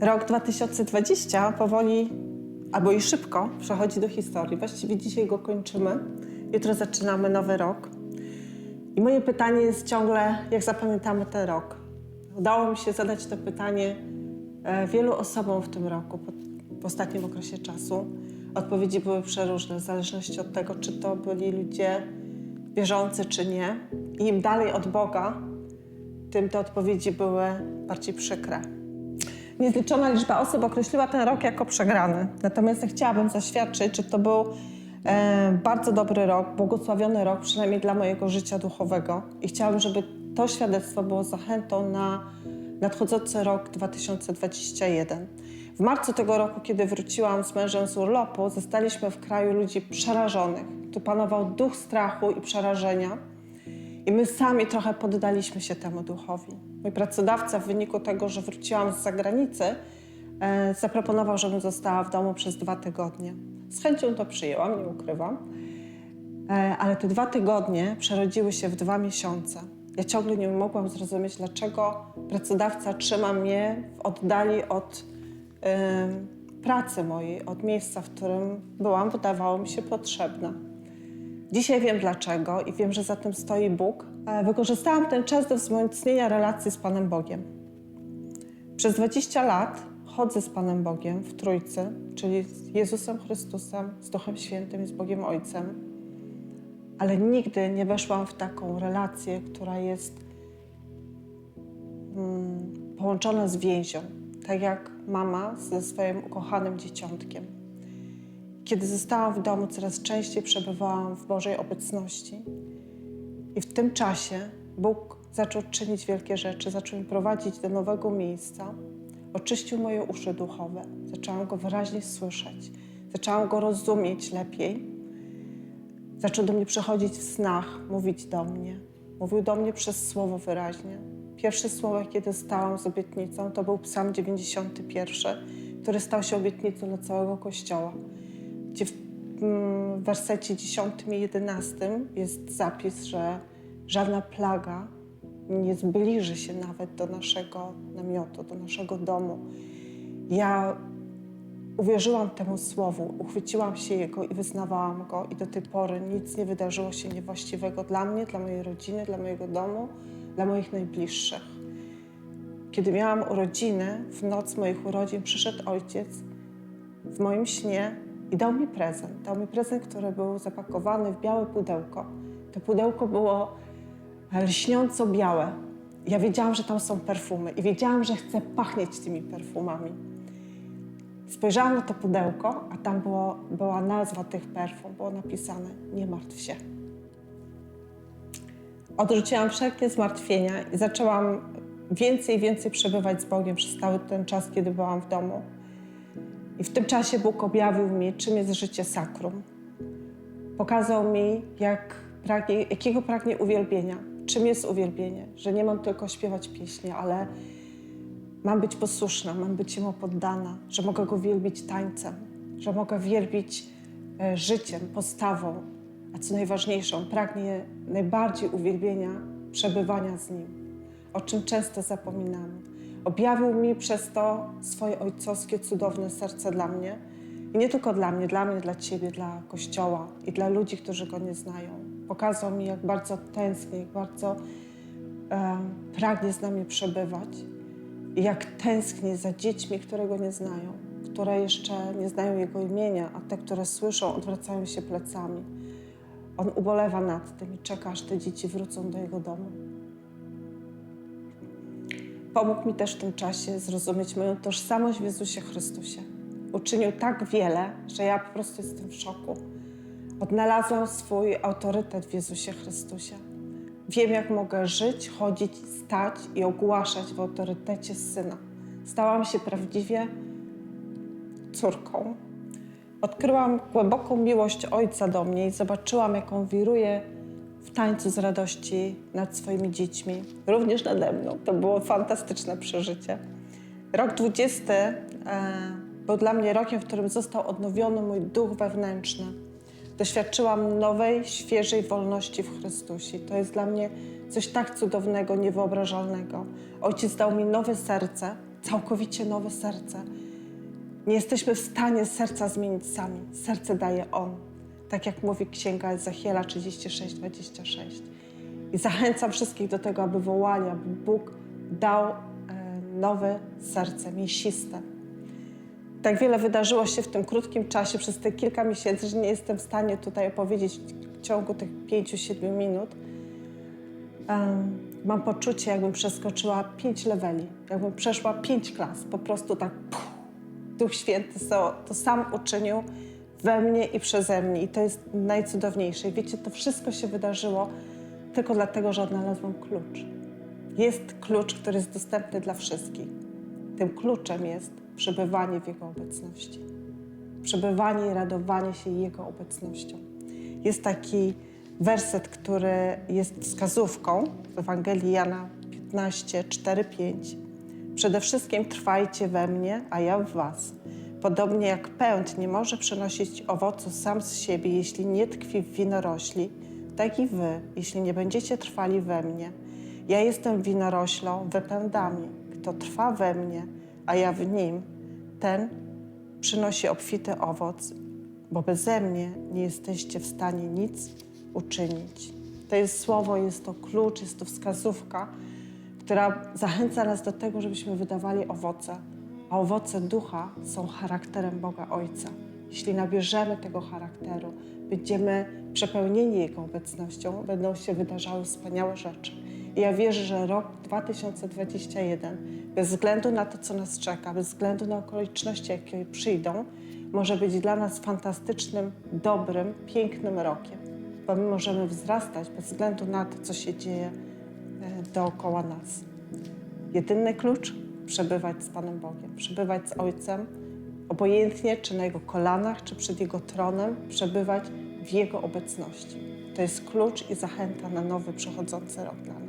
Rok 2020 powoli, albo i szybko, przechodzi do historii. Właściwie dzisiaj go kończymy. Jutro zaczynamy nowy rok. I moje pytanie jest ciągle, jak zapamiętamy ten rok? Udało mi się zadać to pytanie e, wielu osobom w tym roku, w ostatnim okresie czasu. Odpowiedzi były przeróżne, w zależności od tego, czy to byli ludzie wierzący, czy nie. I im dalej od Boga, tym te odpowiedzi były bardziej przykre. Niezliczona liczba osób określiła ten rok jako przegrany. Natomiast chciałabym zaświadczyć, że to był e, bardzo dobry rok, błogosławiony rok, przynajmniej dla mojego życia duchowego. I chciałabym, żeby to świadectwo było zachętą na nadchodzący rok 2021. W marcu tego roku, kiedy wróciłam z mężem z urlopu, zostaliśmy w kraju ludzi przerażonych. Tu panował duch strachu i przerażenia. I my sami trochę poddaliśmy się temu duchowi. Mój pracodawca w wyniku tego, że wróciłam z zagranicy, e, zaproponował, żebym została w domu przez dwa tygodnie. Z chęcią to przyjęłam, nie ukrywam. E, ale te dwa tygodnie przerodziły się w dwa miesiące. Ja ciągle nie mogłam zrozumieć, dlaczego pracodawca trzyma mnie w oddali od e, pracy mojej, od miejsca, w którym byłam, wydawało mi się potrzebna. Dzisiaj wiem dlaczego i wiem, że za tym stoi Bóg. E, Wykorzystałam ten czas do wzmocnienia relacji z Panem Bogiem. Przez 20 lat chodzę z Panem Bogiem w Trójcy, czyli z Jezusem Chrystusem, z Duchem Świętym i z Bogiem Ojcem, ale nigdy nie weszłam w taką relację, która jest mm, połączona z więzią, tak jak mama ze swoim ukochanym dzieciątkiem. Kiedy zostałam w domu, coraz częściej przebywałam w Bożej obecności. I w tym czasie Bóg zaczął czynić wielkie rzeczy, zaczął mnie prowadzić do nowego miejsca, oczyścił moje uszy duchowe, zaczęłam Go wyraźnie słyszeć, zaczęłam Go rozumieć lepiej. Zaczął do mnie przychodzić w snach, mówić do mnie. Mówił do mnie przez słowo wyraźnie. Pierwsze słowo, jakie dostałam z obietnicą, to był Psalm 91, który stał się obietnicą dla całego Kościoła gdzie w mm, wersecie 10 i 11 jest zapis, że żadna plaga nie zbliży się nawet do naszego namiotu, do naszego domu. Ja uwierzyłam temu słowu, uchwyciłam się jego i wyznawałam go, i do tej pory nic nie wydarzyło się niewłaściwego dla mnie, dla mojej rodziny, dla mojego domu, dla moich najbliższych. Kiedy miałam urodziny, w noc moich urodzin przyszedł ojciec w moim śnie i dał mi prezent. Dał mi prezent, który był zapakowany w białe pudełko. To pudełko było lśniąco białe. Ja wiedziałam, że tam są perfumy i wiedziałam, że chcę pachnieć tymi perfumami. Spojrzałam na to pudełko, a tam było, była nazwa tych perfum. Było napisane nie martw się. Odrzuciłam wszelkie zmartwienia i zaczęłam więcej i więcej przebywać z Bogiem przez cały ten czas, kiedy byłam w domu. I w tym czasie Bóg objawił mi, czym jest życie sakrum. Pokazał mi, jak pragnie, jakiego pragnie uwielbienia, czym jest uwielbienie, że nie mam tylko śpiewać pieśni, ale mam być posłuszna, mam być Jemu poddana, że mogę Go wielbić tańcem, że mogę wielbić e, życiem, postawą, a co najważniejsze, pragnie najbardziej uwielbienia przebywania z Nim, o czym często zapominamy. Objawił mi przez to swoje ojcowskie, cudowne serce dla mnie. I nie tylko dla mnie, dla mnie, dla Ciebie, dla Kościoła i dla ludzi, którzy Go nie znają. Pokazał mi, jak bardzo tęskni, jak bardzo e, pragnie z nami przebywać i jak tęskni za dziećmi, które Go nie znają, które jeszcze nie znają Jego imienia, a te, które słyszą, odwracają się plecami. On ubolewa nad tym i czeka, aż te dzieci wrócą do Jego domu. Pomógł mi też w tym czasie zrozumieć moją tożsamość w Jezusie Chrystusie. Uczynił tak wiele, że ja po prostu jestem w szoku. Odnalazłam swój autorytet w Jezusie Chrystusie. Wiem, jak mogę żyć, chodzić, stać i ogłaszać w autorytecie Syna. Stałam się prawdziwie córką. Odkryłam głęboką miłość Ojca do mnie i zobaczyłam, jaką wiruje w tańcu z radości nad swoimi dziećmi, również nade mną. To było fantastyczne przeżycie. Rok 20 e, był dla mnie rokiem, w którym został odnowiony mój duch wewnętrzny. Doświadczyłam nowej, świeżej wolności w Chrystusie. To jest dla mnie coś tak cudownego, niewyobrażalnego. Ojciec dał mi nowe serce, całkowicie nowe serce. Nie jesteśmy w stanie serca zmienić sami. Serce daje On. Tak jak mówi Księga Ezechiela 36, 26. I zachęcam wszystkich do tego, aby wołali, aby Bóg dał e, nowe serce, mięsiste. Tak wiele wydarzyło się w tym krótkim czasie, przez te kilka miesięcy, że nie jestem w stanie tutaj opowiedzieć w ciągu tych 5-7 minut. Mam poczucie, jakbym przeskoczyła pięć leveli, jakbym przeszła pięć klas. Po prostu tak puh, Duch Święty to, to sam uczynił we mnie i przeze mnie. I to jest najcudowniejsze. I wiecie, to wszystko się wydarzyło tylko dlatego, że odnalazłam klucz. Jest klucz, który jest dostępny dla wszystkich. Tym kluczem jest przebywanie w Jego obecności. Przebywanie i radowanie się Jego obecnością. Jest taki werset, który jest wskazówką w Ewangelii Jana 15, 4, 5. Przede wszystkim trwajcie we mnie, a ja w was. Podobnie jak pęd nie może przynosić owocu sam z siebie, jeśli nie tkwi w winorośli, tak i wy, jeśli nie będziecie trwali we mnie. Ja jestem winoroślą, wy pędami. Kto trwa we mnie, a ja w nim, ten przynosi obfity owoc, bo beze mnie nie jesteście w stanie nic uczynić. To jest słowo, jest to klucz, jest to wskazówka, która zachęca nas do tego, żebyśmy wydawali owoce. A owoce ducha są charakterem Boga Ojca. Jeśli nabierzemy tego charakteru, będziemy przepełnieni Jego obecnością, będą się wydarzały wspaniałe rzeczy. I ja wierzę, że rok 2021, bez względu na to, co nas czeka, bez względu na okoliczności, jakie przyjdą, może być dla nas fantastycznym, dobrym, pięknym rokiem. Bo my możemy wzrastać bez względu na to, co się dzieje e, dookoła nas. Jedyny klucz przebywać z Panem Bogiem, przebywać z Ojcem, obojętnie czy na Jego kolanach, czy przed Jego tronem, przebywać w Jego obecności. To jest klucz i zachęta na nowy, przychodzący rok dla nas.